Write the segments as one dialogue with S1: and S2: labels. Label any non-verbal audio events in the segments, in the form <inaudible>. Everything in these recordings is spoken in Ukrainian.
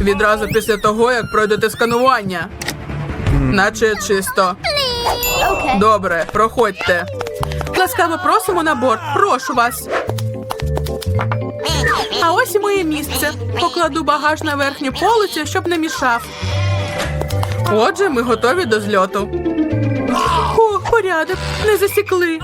S1: Відразу після того, як пройдете сканування. Наче чисто. Добре, проходьте. Ласкаво просимо на борт. Прошу вас. А ось і моє місце. Покладу багаж на верхню полицю, щоб не мішав. Отже, ми готові до зльоту. О, порядок, не засікли.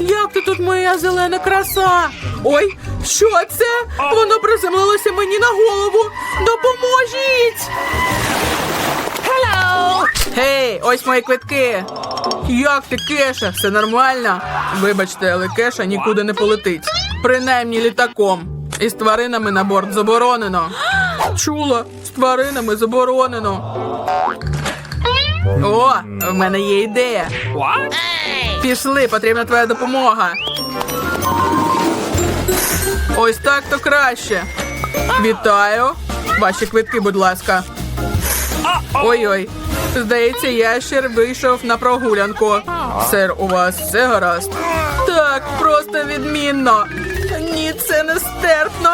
S1: Як ти тут моя зелена краса? Ой, що це? Воно приземлилося мені на голову. Допоможіть! Гей, ось мої квитки. Як ти, Кеша? Все нормально? Вибачте, але Кеша нікуди не полетить. Принаймні літаком. І з тваринами на борт заборонено. Чула, з тваринами заборонено. О, в мене є ідея. Пішли, потрібна твоя допомога. Ось так то краще. Вітаю. Ваші квитки, будь ласка. Ой-ой. Здається, ящер вийшов на прогулянку. Сер, у вас все гаразд? Так, просто відмінно. Ні, це не стерпно.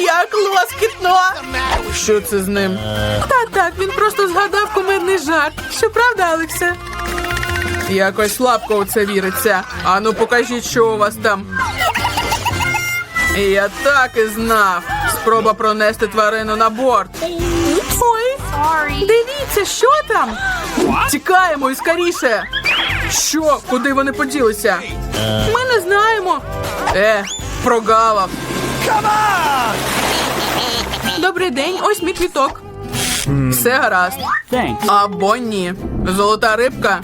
S1: Як лоскітно. Що це з ним? Та так, він просто згадав кумедний жарт. Що правда, Алексе? Якось слабко у це віриться. Ану, покажіть, що у вас там. Я так і знав. Спроба пронести тварину на борт. Ой, дивіться, що там? Тікаємо і скоріше. Що? Куди вони поділися? Ми не знаємо. Е, прогавав. Добрий день, ось мій квіток. Все гаразд. Або ні. Золота рибка.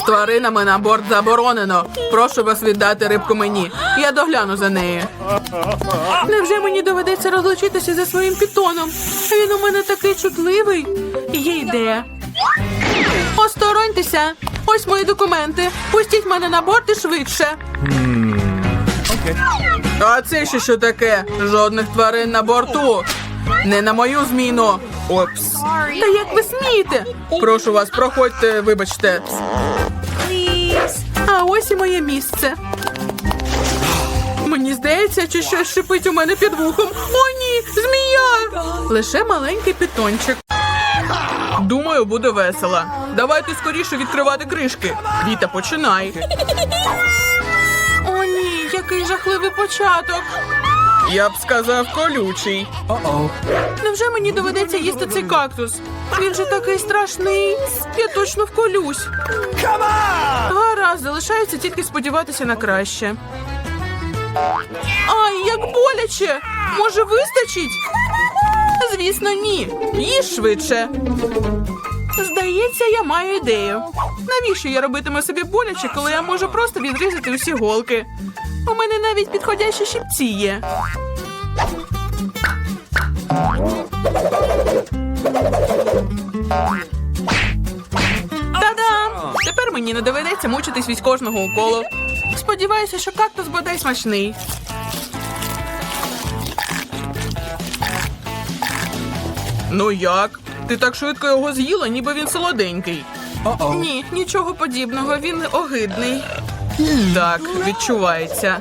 S1: З тваринами на борт заборонено. Прошу вас віддати рибку мені. Я догляну за нею. Невже мені доведеться розлучитися зі своїм пітоном? Він у мене такий чутливий. Є ідея. Остороньтеся. Ось мої документи. Пустіть мене на борт і швидше. А це ще що таке? Жодних тварин на борту. Не на мою зміну. Опс. Та як ви смієте? Прошу вас, проходьте, вибачте. А ось і моє місце. Мені здається, чи щось шипить у мене під вухом. О, ні, змія! Лише маленький питончик. Думаю, буде весело. Давайте скоріше відкривати кришки. Віта, починай. О, ні, який жахливий початок. Я б сказав колючий. Невже мені доведеться їсти цей кактус? Він же такий страшний. Я точно вколюсь. Гаразд, залишається тільки сподіватися на краще. Ай, як боляче! Може, вистачить? Звісно, ні. Їж швидше. Здається, я маю ідею. Навіщо я робитиму собі боляче, коли я можу просто відрізати усі голки? У мене навіть підходящі щипці є. Та-дам! Тепер мені не доведеться мучитись від кожного уколу. Сподіваюся, що кактус бодай смачний. Ну як? Ти так швидко його з'їла, ніби він солоденький. Ні, нічого подібного, він огидний. Так, відчувається.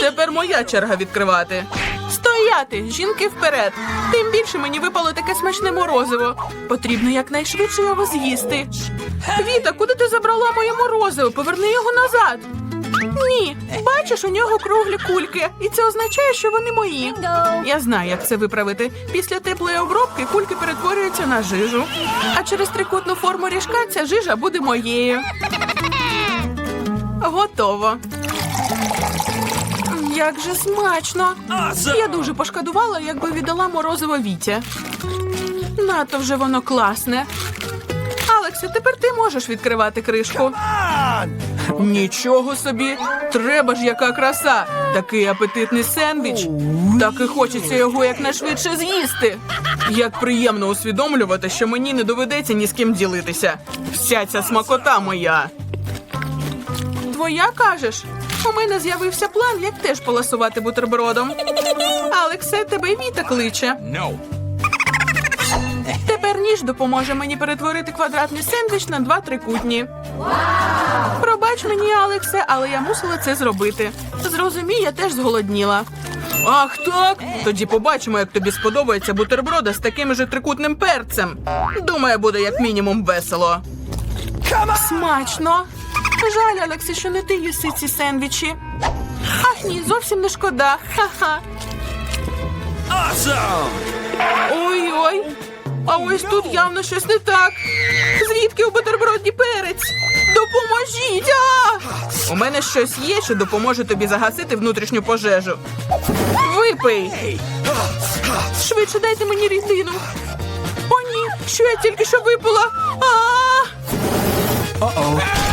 S1: Тепер моя черга відкривати. Стояти! Жінки вперед! Тим більше мені випало таке смачне морозиво. Потрібно якнайшвидше його з'їсти. Віта, куди ти забрала моє морозиво? Поверни його назад. Ні, бачиш, у нього круглі кульки, і це означає, що вони мої. Я знаю, як це виправити. Після теплої обробки кульки перетворюються на жижу. А через трикутну форму ріжка ця жижа буде моєю. Готово. Як же смачно! Я дуже пошкодувала, якби віддала морозиво Вітя. Надто вже воно класне. Алексе, тепер ти можеш відкривати кришку. Нічого собі, треба ж яка краса! Такий апетитний сендвіч. Так і хочеться його якнайшвидше з'їсти. Як приємно усвідомлювати, що мені не доведеться ні з ким ділитися. Вся ця смакота моя. Твоя кажеш? У мене з'явився план, як теж поласувати бутербродом. Алексе, тебе й Віта кличе.
S2: No.
S1: Тепер ніж допоможе мені перетворити квадратний сендвіч на два трикутні. Пробач мені, Алексе, але я мусила це зробити. Зрозумій, я теж зголодніла. Ах так? Тоді побачимо, як тобі сподобається бутерброда з таким же трикутним перцем. Думаю, буде як мінімум весело. Смачно. Жаль, Алексе, що не ти їси ці сендвічі. Ах ні, зовсім не шкода. Ха-ха.
S2: Awesome.
S1: Ой-ой. А ось тут явно щось не так. Звідки у бутерброді перець? Допоможіть! А! У мене щось є, що допоможе тобі загасити внутрішню пожежу. Випий! Швидше дайте мені рідину. О, ні, що я тільки що випила. А!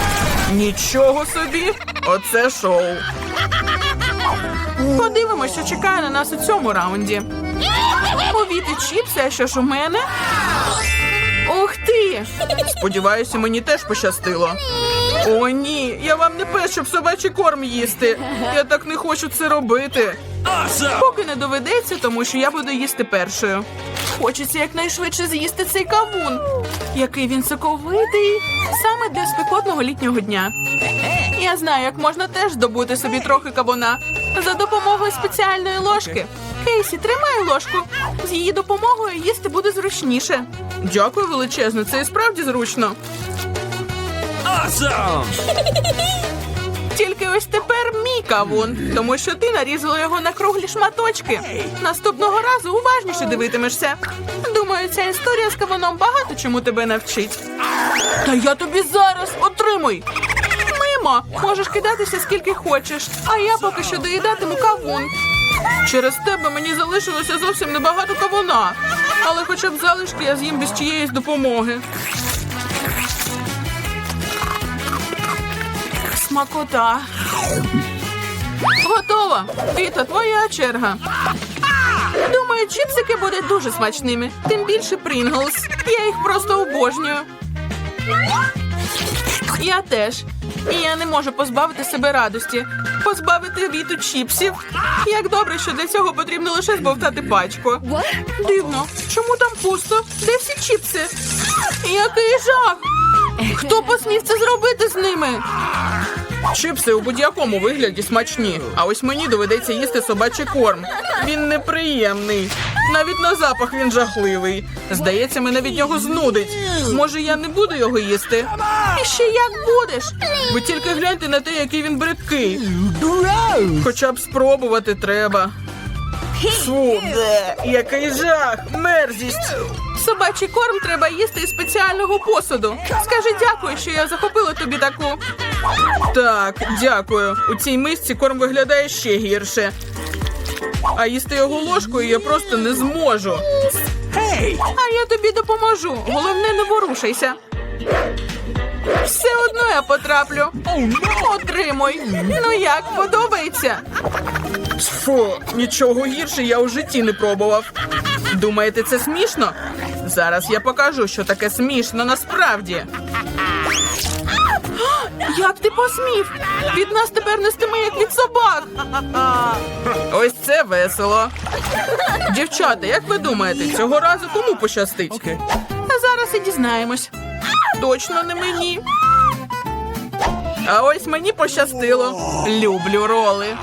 S1: Нічого собі! Оце шоу. Подивимось, що чекає на нас у цьому раунді. Повіти чіпси, а що ж у мене? Ух ти! Сподіваюся, мені теж пощастило. О, ні, я вам не пес, щоб собачий корм їсти. Я так не хочу це робити. Поки не доведеться, тому що я буду їсти першою. Хочеться якнайшвидше з'їсти цей кавун. Який він соковитий, саме для спекотного літнього дня. Я знаю, як можна теж здобути собі трохи кавуна за допомогою спеціальної ложки. Кейсі, тримай ложку. З її допомогою їсти буде зручніше. Дякую величезно, це і справді зручно.
S2: Awesome! <laughs>
S1: Тільки ось тепер мій кавун, тому що ти нарізала його на круглі шматочки. Наступного разу уважніше дивитимешся. Думаю, ця історія з кавуном багато чому тебе навчить. Та я тобі зараз отримуй. Мимо, можеш кидатися скільки хочеш, а я поки що доїдатиму кавун. Через тебе мені залишилося зовсім небагато кавуна, але хоча б залишки я з'їм без чиєїсь допомоги. Смакота. Готово. Віта, твоя черга. Думаю, чіпсики будуть дуже смачними. Тим більше Прінглс. Я їх просто обожнюю. Я теж. І я не можу позбавити себе радості. Позбавити віту чіпсів. Як добре, що для цього потрібно лише збовтати пачку. Дивно, чому там пусто? Де всі чіпси? Який жах! Хто посмів це зробити з ними? Чипси у будь-якому вигляді смачні, а ось мені доведеться їсти собачий корм. Він неприємний. Навіть на запах він жахливий. Здається, мене від нього знудить. Може, я не буду його їсти? І ще як будеш? Ви тільки гляньте на те, який він бридкий. Хоча б спробувати треба. Фу, який жах, мерзість. Собачий корм треба їсти із спеціального посуду. Скажи дякую, що я захопила тобі таку. Так, дякую. У цій мисці корм виглядає ще гірше. А їсти його ложкою я просто не зможу.
S2: Hey!
S1: А я тобі допоможу. Головне, не ворушайся. Все одно я потраплю. Отримуй. Ну як, подобається? Фу, нічого гірше я у житті не пробував. Думаєте, це смішно? Зараз я покажу, що таке смішно насправді. Як ти посмів? Від нас тепер нестиме, як від собак. Ось це весело. Дівчата, як ви думаєте, цього разу кому пощастить? А зараз і дізнаємось. Точно не мені. А ось мені пощастило. Люблю роли.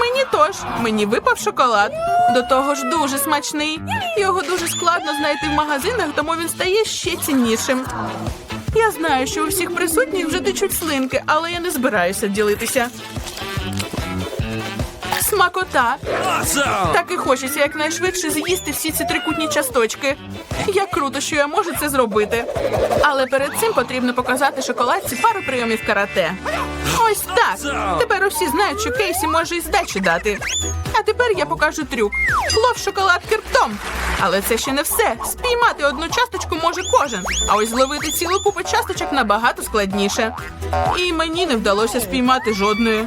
S1: Мені тож, мені випав шоколад. До того ж дуже смачний. Його дуже складно знайти в магазинах, тому він стає ще ціннішим. Я знаю, що у всіх присутніх вже течуть слинки, але я не збираюся ділитися. Смакота.
S2: Awesome!
S1: Так і хочеться якнайшвидше з'їсти всі ці трикутні часточки. Як круто, що я можу це зробити. Але перед цим потрібно показати шоколадці пару прийомів карате. Ось так. Тепер усі знають, що Кейсі може і здачі дати. А тепер я покажу трюк. Лов шоколадки ртом. Але це ще не все. Спіймати одну часточку може кожен. А ось зловити цілу купу часточок набагато складніше. І мені не вдалося спіймати жодної.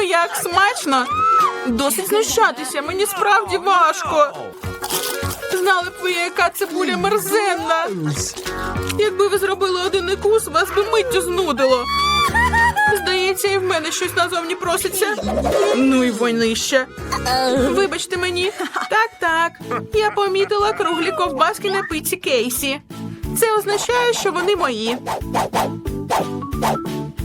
S1: Ну як смачно? Досить знущатися, мені справді важко. Знали б ви, яка цибуля мерзенна. Якби ви зробили один укус, вас би миттю знудило. Здається, і в мене щось назовні проситься. Ну і войнище. Вибачте мені. Так, так. Я помітила круглі ковбаски на пиці Кейсі. Це означає, що вони мої.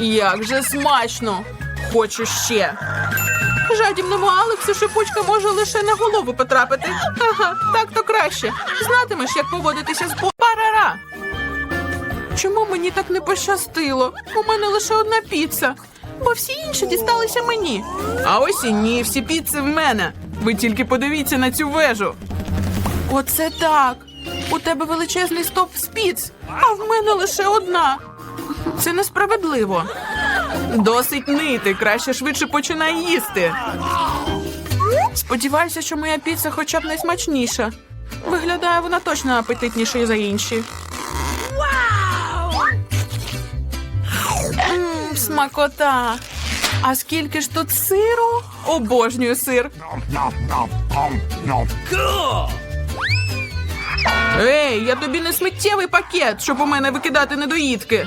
S1: Як же смачно! Хочу ще. Жадібному Алексу шипучка може лише на голову потрапити. Ага, так то краще. Знатимеш, як поводитися з бо- Парара. Чому мені так не пощастило? У мене лише одна піца, бо всі інші дісталися мені. А ось і ні, всі піци в мене. Ви тільки подивіться на цю вежу. Оце так. У тебе величезний стоп з піц, а в мене лише одна. Це несправедливо. Досить нити, краще швидше починай їсти. Сподіваюся, що моя піца хоча б найсмачніша. Виглядає вона точно апетитніше за інші. Мм, смакота. А скільки ж тут сиру? Обожнюю сир. Ей, я тобі не сміттєвий пакет, щоб у мене викидати недоїдки.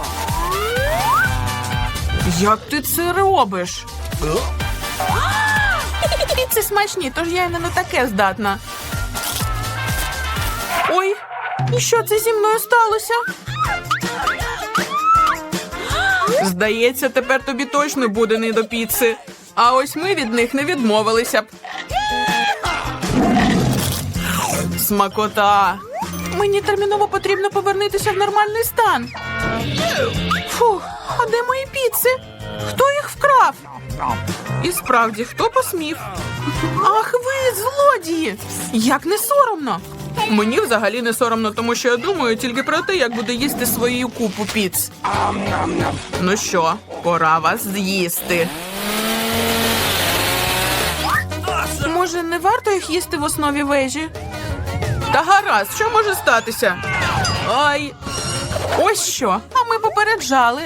S1: Як ти це робиш? <laughs> Піци смачні, тож я й не на таке здатна. Ой, і що це зі мною сталося? Здається, тепер тобі точно буде не до піци. А ось ми від них не відмовилися б. Смакота. Мені терміново потрібно повернутися в нормальний стан. Фух, а де мої піци? Хто їх вкрав? І справді, хто посмів? Ах ви, злодії! Як не соромно! Мені взагалі не соромно, тому що я думаю тільки про те, як буду їсти свою купу піц. Ну що, пора вас з'їсти. Може, не варто їх їсти в основі вежі? Та гаразд, що може статися? Ай. Ось що, а ми попереджали.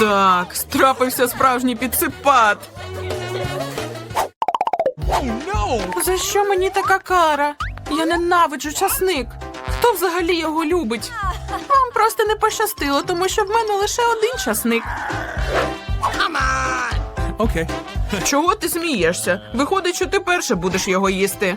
S1: Так, страпився справжній підсипат. За що мені така кара? Я ненавиджу часник. Хто взагалі його любить? Вам просто не пощастило, тому що в мене лише один часник.
S2: Okay.
S1: Чого ти смієшся? Виходить, що ти перше будеш його їсти.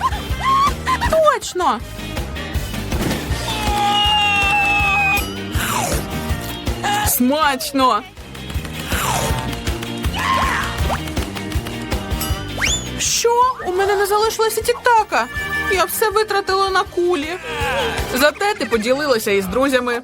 S1: Точно. Смачно. Що? У мене не залишилося тіктака. Я все витратила на кулі. Зате ти поділилася із друзями.